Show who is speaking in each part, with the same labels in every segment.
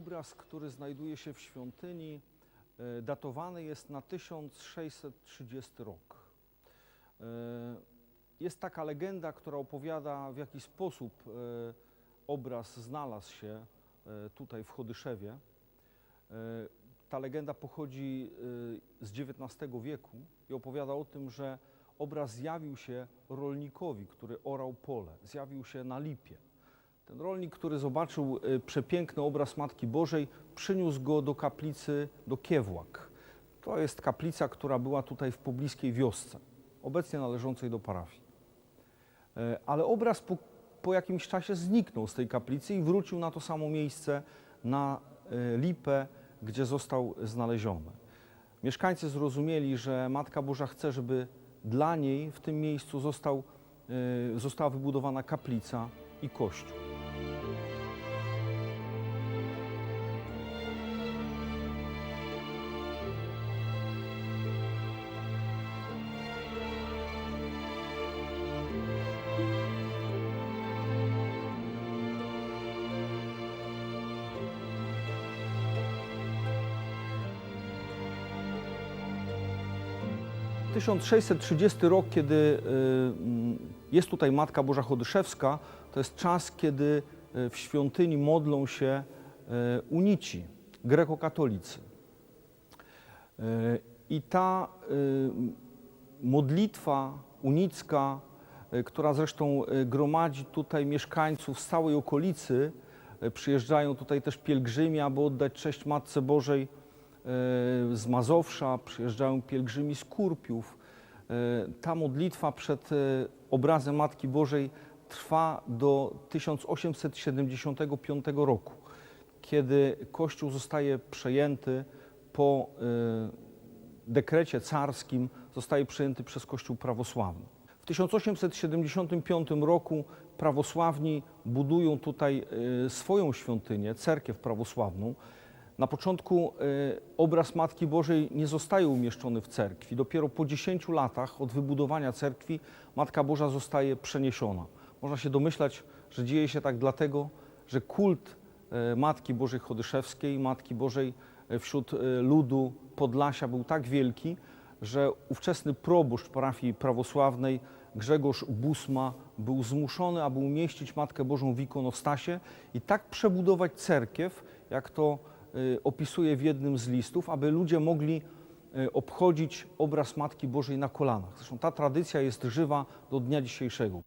Speaker 1: obraz, który znajduje się w świątyni, e, datowany jest na 1630 rok. E, Jest taka legenda, która opowiada, w jaki sposób e, obraz znalazł się tutaj w Chodyszewie. Ta legenda pochodzi z XIX wieku i opowiada o tym, że obraz zjawił się rolnikowi, który orał pole, zjawił się na lipie. Ten rolnik, który zobaczył e, przepiękny obraz Matki Bożej, przyniósł go do kaplicy do Kiewłak. To jest kaplica, która była tutaj w pobliskiej wiosce, obecnie należącej do parafii. E, Ale obraz po, po jakimś czasie zniknął z tej kaplicy i wrócił na to samo miejsce, na e, lipę, gdzie został znaleziony. Mieszkańcy zrozumieli, że Matka Boża chce, żeby dla niej w tym miejscu został, e, została wybudowana kaplica i kościół. 1630 rok, kiedy y, jest tutaj Matka Boża Chodyszewska, to jest czas, kiedy y, w świątyni modlą się y, unici, grekokatolicy. I ta modlitwa unicka, która zresztą gromadzi tutaj mieszkańców z całej okolicy, przyjeżdżają tutaj też pielgrzymi, aby oddać cześć Matce Bożej, z Mazowsza, przyjeżdżają pielgrzymi z Kurpiów. E, Ta modlitwa przed e, obrazem Matki Bożej trwa do 1875 roku, kiedy Kościół zostaje przejęty po e, dekrecie carskim, zostaje przejęty przez Kościół prawosławny. W 1875 roku prawosławni budują tutaj e, swoją świątynię, cerkiew prawosławną. Na początku e, obraz Matki Bożej nie zostaje umieszczony w cerkwi. Dopiero po 10 latach od wybudowania cerkwi Matka Boża zostaje przeniesiona. Można się domyślać, że dzieje się tak dlatego, że kult e, Matki Bożej Chodyszewskiej, Matki Bożej e, wśród ludu Podlasia był tak wielki, że ówczesny proboszcz parafii prawosławnej Grzegorz Busma był zmuszony, aby umieścić Matkę Bożą w ikonostasie i tak przebudować cerkiew, jak to opisuje w jednym z listów, aby ludzie mogli y, obchodzić obraz Matki Bożej na kolanach. Zresztą ta tradycja jest żywa do dnia dzisiejszego.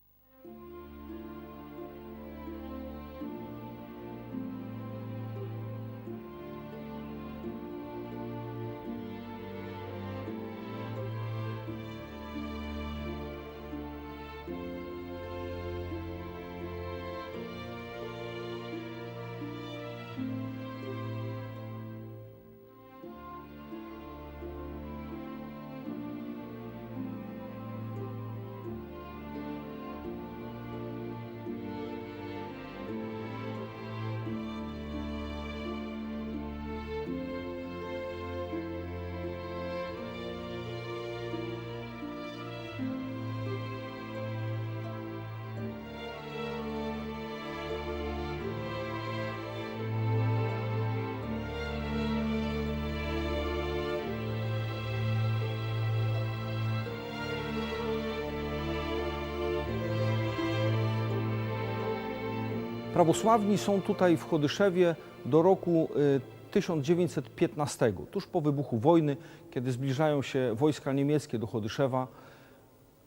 Speaker 1: Prawosławni są tutaj w Chodyszewie do roku y, 1915, tuż po wybuchu wojny, kiedy zbliżają się wojska niemieckie do Chodyszewa.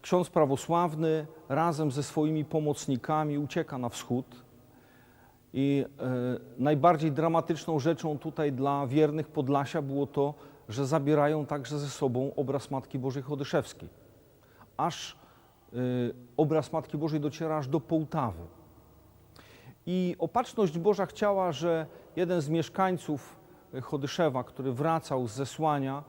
Speaker 1: Ksiądz prawosławny razem ze swoimi pomocnikami ucieka na wschód. I e, najbardziej dramatyczną rzeczą tutaj dla wiernych Podlasia było to, że zabierają także ze sobą obraz Matki Bożej Chodyszewskiej. Aż e, obraz Matki Bożej dociera aż do Połtawy. I opatrzność Boża chciała, że jeden z mieszkańców Chodyszewa, który wracał z zesłania,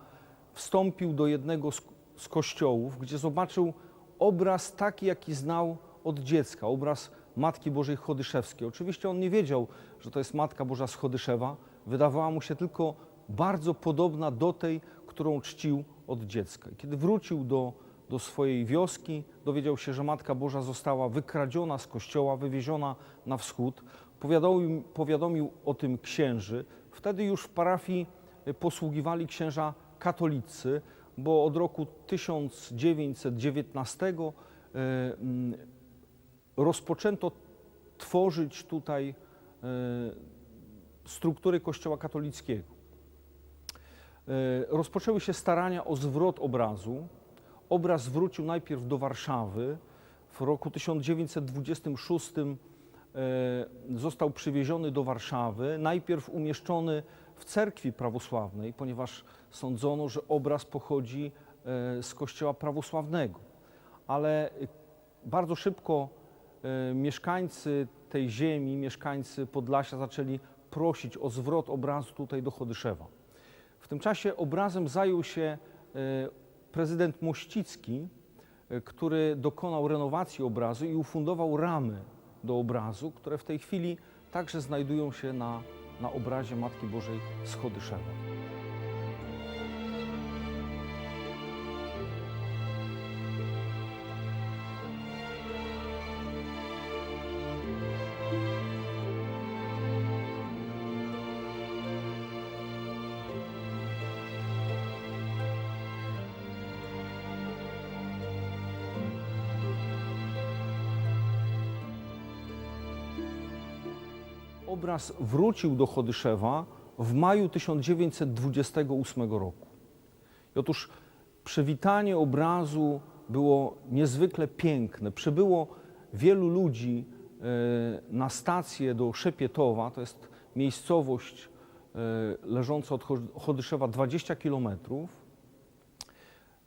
Speaker 1: wstąpił do jednego z, z kościołów, gdzie zobaczył obraz taki, jaki znał od dziecka, obraz Matki Bożej Chodyszewskiej. Oczywiście on nie wiedział, że to jest Matka Boża z Chodyszewa. Wydawała mu się tylko bardzo podobna do tej, którą czcił od dziecka. I kiedy wrócił do, do swojej wioski, dowiedział się, że Matka Boża została wykradziona z kościoła, wywieziona na wschód, Powiadomił, powiadomił o tym księży. Wtedy już w parafii y, posługiwali księża katolicy, bo od roku 1919 y, mm, rozpoczęto tworzyć tutaj y, struktury Kościoła katolickiego. Rozpoczęły się starania o zwrot obrazu. Obraz wrócił najpierw do Warszawy. W roku 1926 y, został przywieziony do Warszawy, najpierw umieszczony w cerkwi prawosławnej, ponieważ sądzono, że obraz pochodzi y, z kościoła prawosławnego. Ale bardzo szybko y, mieszkańcy tej ziemi, mieszkańcy Podlasia zaczęli prosić o zwrot obrazu tutaj do Chodyszewa. W tym czasie obrazem zajął się e, prezydent Mościcki, e, który dokonał renowacji obrazu i ufundował ramy do obrazu, które w tej chwili także znajdują się na, na obrazie Matki Bożej z Chodyszewa. Obraz wrócił do Chodyszewa w maju 1928 roku. I otóż przywitanie obrazu było niezwykle piękne. Przybyło wielu ludzi e, na stację do Szepietowa, to jest miejscowość e, leżąca od Cho- Chodyszewa 20 kilometrów.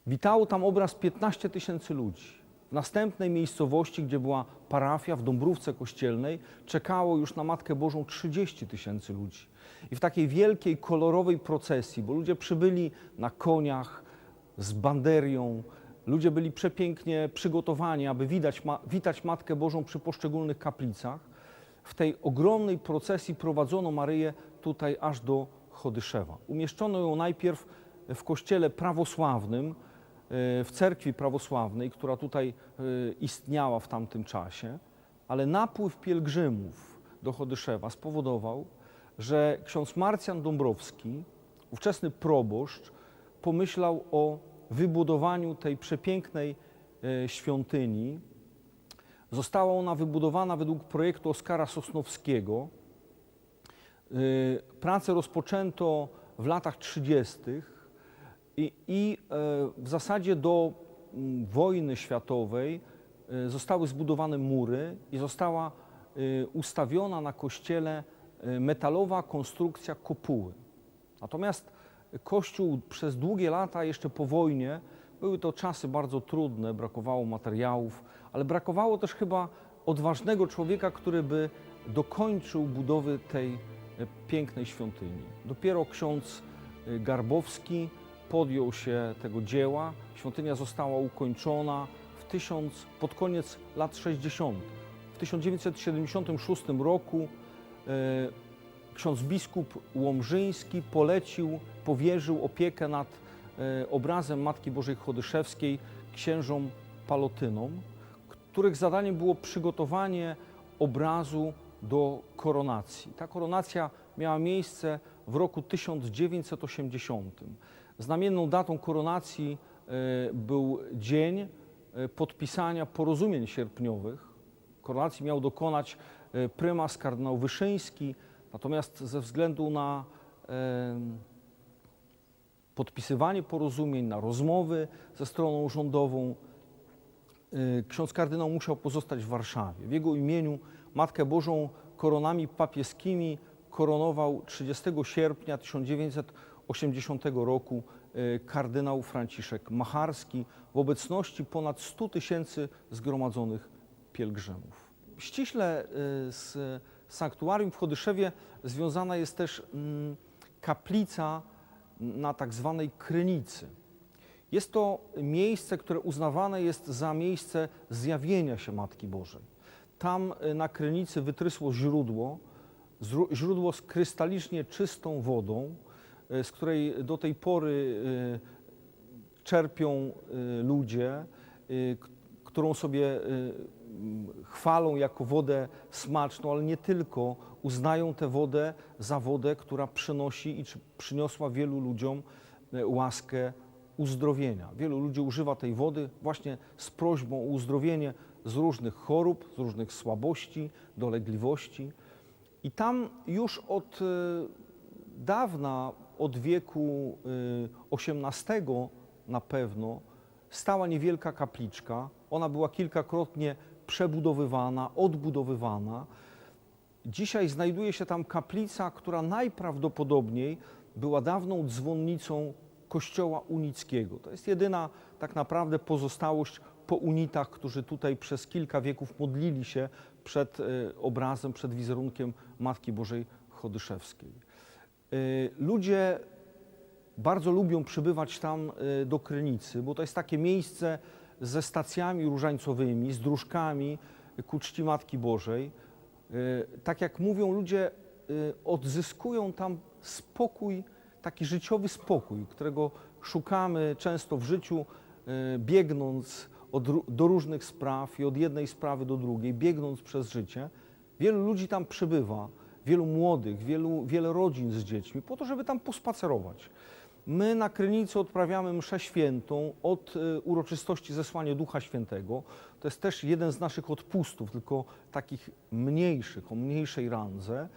Speaker 1: Witało tam obraz 15 tysięcy ludzi. W następnej miejscowości, gdzie była parafia w Dąbrówce Kościelnej, czekało już na Matkę Bożą 30 tysięcy ludzi. I w takiej wielkiej, kolorowej procesji, bo ludzie przybyli na koniach, z banderią, ludzie byli przepięknie przygotowani, aby widać, ma, witać Matkę Bożą przy poszczególnych kaplicach. W tej ogromnej procesji prowadzono Maryję tutaj aż do Chodyszewa. Umieszczono ją najpierw w kościele prawosławnym, w cerkwi prawosławnej, która tutaj y, istniała w tamtym czasie, ale napływ pielgrzymów do Chodyszewa spowodował, że ksiądz Marcjan Dąbrowski, ówczesny proboszcz, pomyślał o wybudowaniu tej przepięknej y, świątyni. Została ona wybudowana według projektu Oskara Sosnowskiego. Y, Pracę rozpoczęto w latach 30. I, I e, w zasadzie do wojny światowej e, zostały zbudowane mury i została e, ustawiona na kościele metalowa konstrukcja kopuły. Natomiast kościół przez długie lata, jeszcze po wojnie, były to czasy bardzo trudne, brakowało materiałów, ale brakowało też chyba odważnego człowieka, który by dokończył budowy tej pięknej świątyni. Dopiero ksiądz Garbowski podjął się tego dzieła. Świątynia została ukończona w tysiąc, pod koniec lat 60. W 1976 roku e, ksiądz biskup Łomżyński polecił, powierzył opiekę nad e, obrazem Matki Bożej Chodyszewskiej księżom palotynom, których zadaniem było przygotowanie obrazu do koronacji. Ta koronacja miała miejsce w roku 1980. Znamienną datą koronacji e, był dzień e, podpisania porozumień sierpniowych. Koronacji miał dokonać e, prymas kardynał Wyszyński, natomiast ze względu na podpisywanie porozumień, na rozmowy ze stroną rządową, ksiądz kardynał musiał pozostać w Warszawie. W jego imieniu Matkę Bożą koronami papieskimi koronował 30 sierpnia 1980 roku y, kardynał Franciszek Macharski w obecności ponad 100 tysięcy zgromadzonych pielgrzymów. Ściśle y, z sanktuarium w Chodyszewie związana jest też mm, kaplica na tak zwanej Krynicy. Jest to miejsce, które uznawane jest za miejsce zjawienia się Matki Bożej. Tam y, na Krynicy wytrysło źródło, źródło z krystalicznie czystą wodą, z której do tej pory y, czerpią y, ludzie, którą sobie chwalą jako wodę smaczną, ale nie tylko, uznają tę wodę za wodę, która przynosi i przyniosła wielu ludziom e, łaskę uzdrowienia. Wielu ludzi używa tej wody właśnie z prośbą o uzdrowienie z różnych chorób, z różnych słabości, dolegliwości. I tam już od e, dawna, od wieku XVIII na pewno, stała niewielka kapliczka. Ona była kilkakrotnie przebudowywana, odbudowywana. Dzisiaj znajduje się tam kaplica, która najprawdopodobniej była dawną dzwonnicą kościoła unickiego. To jest jedyna tak naprawdę pozostałość po unitach, którzy tutaj przez kilka wieków modlili się przed e, obrazem, przed wizerunkiem Matki Bożej Chodyszewskiej. E, Ludzie bardzo lubią przybywać tam e, do Krynicy, bo to jest takie miejsce ze stacjami różańcowymi, z dróżkami ku czci Matki Bożej. E, Tak jak mówią ludzie, odzyskują tam spokój, taki życiowy spokój, którego szukamy często w życiu, biegnąc od, do różnych spraw i od jednej sprawy do drugiej, biegnąc przez życie. Wielu ludzi tam przybywa, wielu młodych, wielu, wiele rodzin z dziećmi, po to, żeby tam pospacerować. My na Krynicy odprawiamy mszę świętą od e, uroczystości zesłania Ducha Świętego. To jest też jeden z naszych odpustów, tylko takich mniejszych, o mniejszej randze.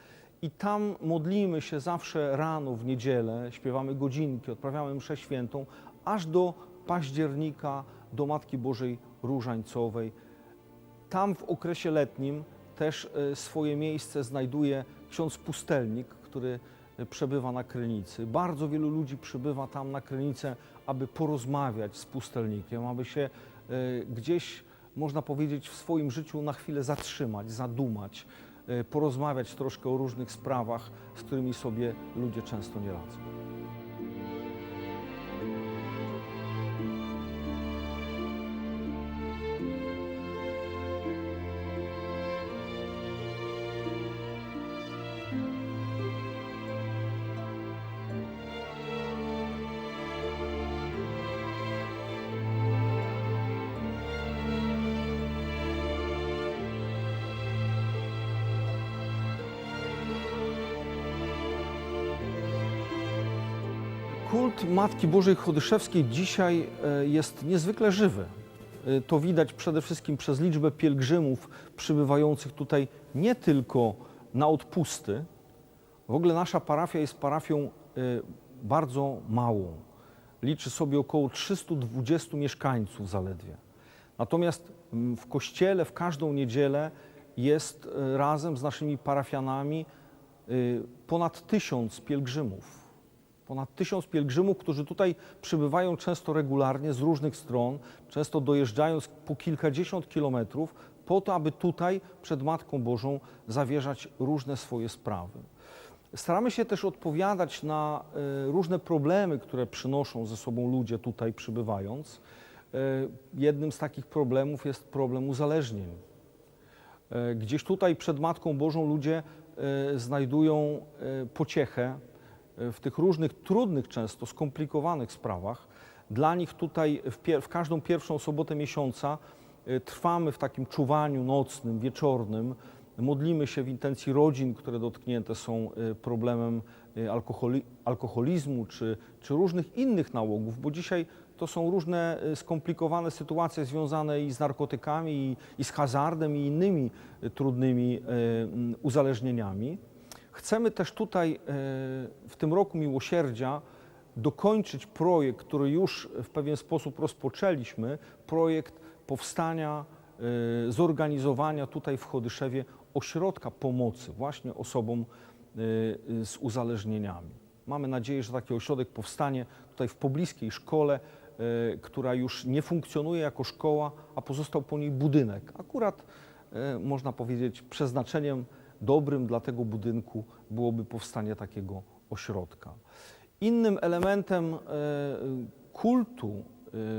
Speaker 1: I tam modlimy się zawsze rano w niedzielę, śpiewamy godzinki, odprawiamy mszę świętą, aż do października, do Matki Bożej Różańcowej. Tam w okresie letnim też e, swoje miejsce znajduje ksiądz pustelnik, który przebywa na Krynicy. Bardzo wielu ludzi przybywa tam na Krynicę, aby porozmawiać z pustelnikiem, aby się e, gdzieś, można powiedzieć, w swoim życiu na chwilę zatrzymać, zadumać, e, porozmawiać troszkę o różnych sprawach, z którymi sobie ludzie często nie radzą. Kult Matki Bożej Chodyszewskiej dzisiaj e, jest niezwykle żywy. E, To widać przede wszystkim przez liczbę pielgrzymów przybywających tutaj nie tylko na odpusty. W ogóle nasza parafia jest parafią e, bardzo małą. Liczy sobie około 320 mieszkańców zaledwie. Natomiast w kościele w każdą niedzielę jest razem z naszymi parafianami ponad tysiąc pielgrzymów ponad tysiąc pielgrzymów, którzy tutaj przybywają często regularnie z różnych stron, często dojeżdżając po kilkadziesiąt kilometrów, po to, aby tutaj przed Matką Bożą zawierzać różne swoje sprawy. Staramy się też odpowiadać na e, różne problemy, które przynoszą ze sobą ludzie tutaj przybywając. E, Jednym z takich problemów jest problem uzależnień. E, Gdzieś tutaj przed Matką Bożą ludzie znajdują pociechę w tych różnych trudnych, często skomplikowanych sprawach. Dla nich tutaj w, w każdą pierwszą sobotę miesiąca e, trwamy w takim czuwaniu nocnym, wieczornym. Modlimy się w intencji rodzin, które dotknięte są e, problemem e, alkoholi- alkoholizmu czy, czy różnych innych nałogów, bo dzisiaj to są różne e, skomplikowane sytuacje związane i z narkotykami, i, i z hazardem, i innymi e, trudnymi e, uzależnieniami. Chcemy też tutaj e, w tym roku miłosierdzia dokończyć projekt, który już w pewien sposób rozpoczęliśmy, projekt powstania, e, zorganizowania tutaj w Chodyszewie ośrodka pomocy właśnie osobom e, z uzależnieniami. Mamy nadzieję, że taki ośrodek powstanie tutaj w pobliskiej szkole, która już nie funkcjonuje jako szkoła, a pozostał po niej budynek. Akurat można powiedzieć przeznaczeniem dobrym dla tego budynku byłoby powstanie takiego ośrodka. Innym elementem e, kultu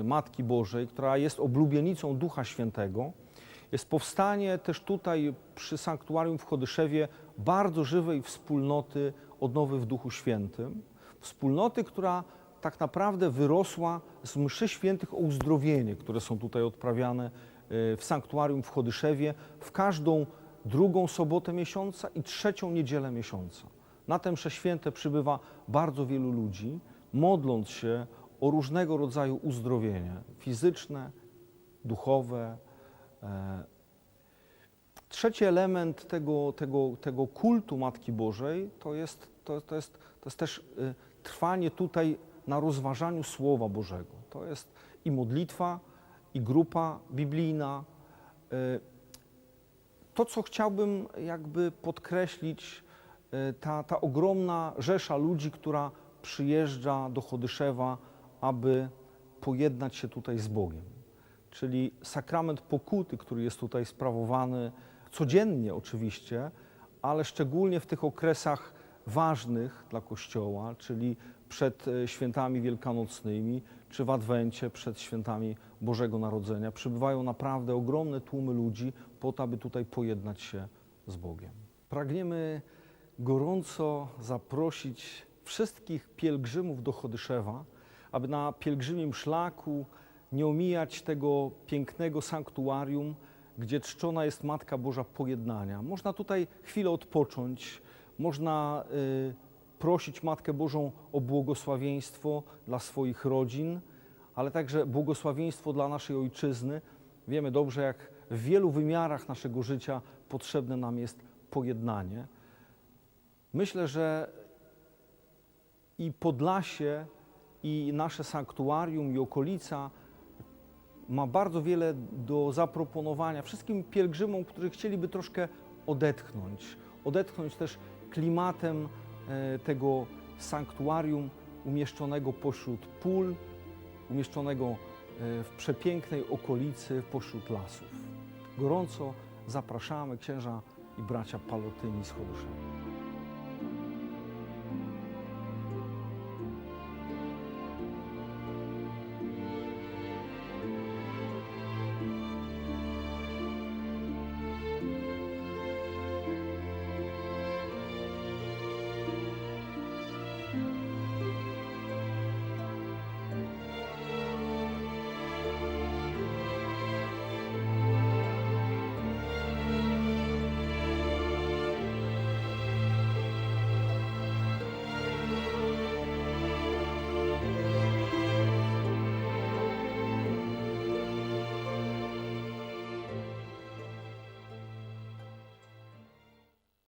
Speaker 1: e, Matki Bożej, która jest oblubienicą Ducha Świętego, jest powstanie też tutaj przy sanktuarium w Chodyszewie bardzo żywej wspólnoty odnowy w Duchu Świętym. Wspólnoty, która tak naprawdę wyrosła z mszy świętych o uzdrowienie, które są tutaj odprawiane e, w sanktuarium w Chodyszewie w każdą drugą sobotę miesiąca i trzecią niedzielę miesiąca. Na te święte przybywa bardzo wielu ludzi, modląc się o różnego rodzaju uzdrowienie fizyczne, duchowe. e, Trzeci element tego, tego, tego kultu Matki Bożej to jest, to, to jest, to jest też y, trwanie tutaj na rozważaniu Słowa Bożego. To jest i modlitwa, i grupa biblijna. To, co chciałbym jakby podkreślić, y, ta, ta ogromna rzesza ludzi, która przyjeżdża do Chodyszewa, aby pojednać się tutaj z Bogiem. Czyli sakrament pokuty, który jest tutaj sprawowany codziennie oczywiście, ale szczególnie w tych okresach ważnych dla Kościoła, czyli przed e, świętami wielkanocnymi, czy w Adwencie, przed świętami Bożego Narodzenia, przybywają naprawdę ogromne tłumy ludzi po to, aby tutaj pojednać się z Bogiem. Pragniemy gorąco zaprosić wszystkich pielgrzymów do Chodyszewa, aby na pielgrzymim szlaku nie omijać tego pięknego sanktuarium, gdzie czczona jest Matka Boża Pojednania. Można tutaj chwilę odpocząć, można y, prosić Matkę Bożą o błogosławieństwo dla swoich rodzin, ale także błogosławieństwo dla naszej Ojczyzny. Wiemy dobrze, jak w wielu wymiarach naszego życia potrzebne nam jest pojednanie. Myślę, że i Podlasie, i nasze sanktuarium, i okolica ma bardzo wiele do zaproponowania wszystkim pielgrzymom, którzy chcieliby troszkę odetchnąć. Odetchnąć też klimatem e, tego sanktuarium umieszczonego pośród pól, umieszczonego e, w przepięknej okolicy pośród lasów. Gorąco zapraszamy księża i bracia Palotyni z Chodyszewa.